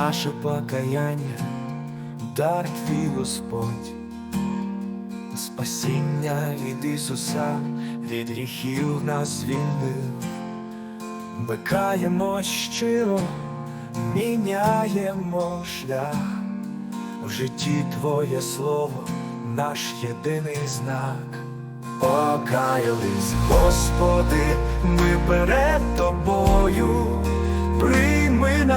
наше покаяння, дар твій Господь, спасіння від Ісуса, від гріхів нас звільнив, ми каємо щиро, міняємо шлях, в житті Твоє слово, наш єдиний знак. Покаялись, Господи, ми перед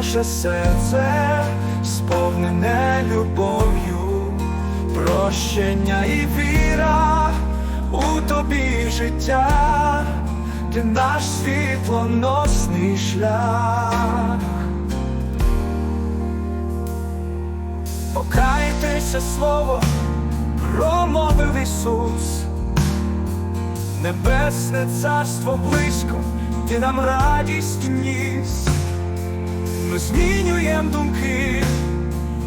наше серце, сповнене любов'ю, прощення і віра у тобі життя, ти наш світлоносний шлях. Покайтеся слово, промовив Ісус. Небесне царство близько, ти нам радість ніс. Ми змінюєм думки,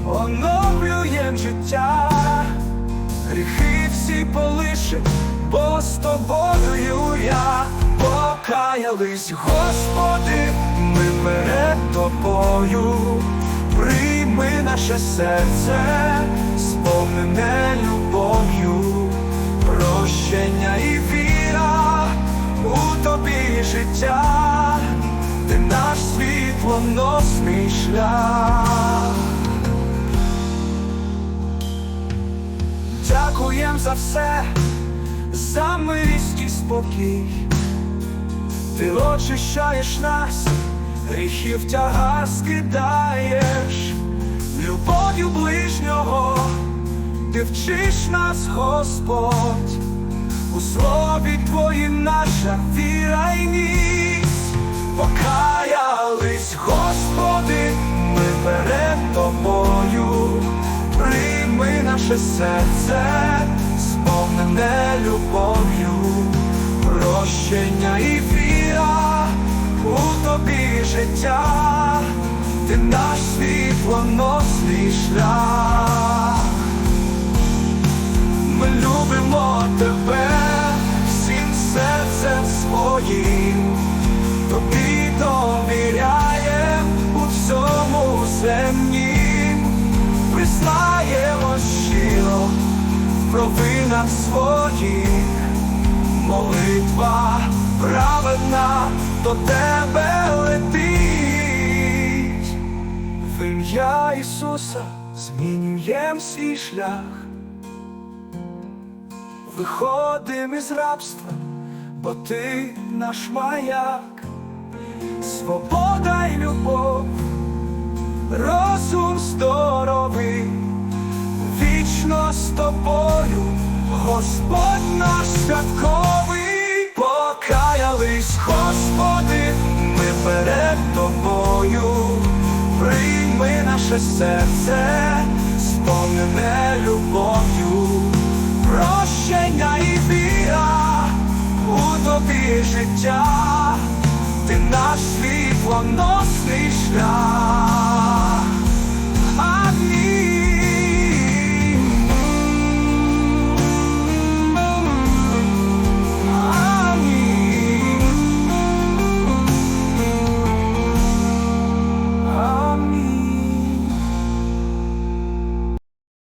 оновлюєм життя, гріхи всі полиши, бо з тобою я покаялись, Господи, ми перед тобою, прийми наше серце, сповнене любов'ю. Прощення і віра у тобі життя, ти наш світлоносний шлях. Дякуєм за все, за милість і спокій. Ти очищаєш нас, гріхів тягар скидаєш, любов'ю ближнього. Ти вчиш нас, Господь, у слові Твоїм наша віра й ність. Наше серце, сповнене любов'ю, прощення і віра у тобі життя, ти наш світлоносний шлях. Ми любимо тебе своїх, молитва праведна до тебе летить. В ім'я Ісуса змінюєм свій шлях. Виходим із рабства, бо ти наш маяк, свобода й любов, розум здоровий, вічно з тобою, Господь наш святковий, покаялись, Господи, ми перед тобою, прийми наше серце, сповнене любов'ю. Прощення і віра у тобі життя, ти наш світлоносний шлях.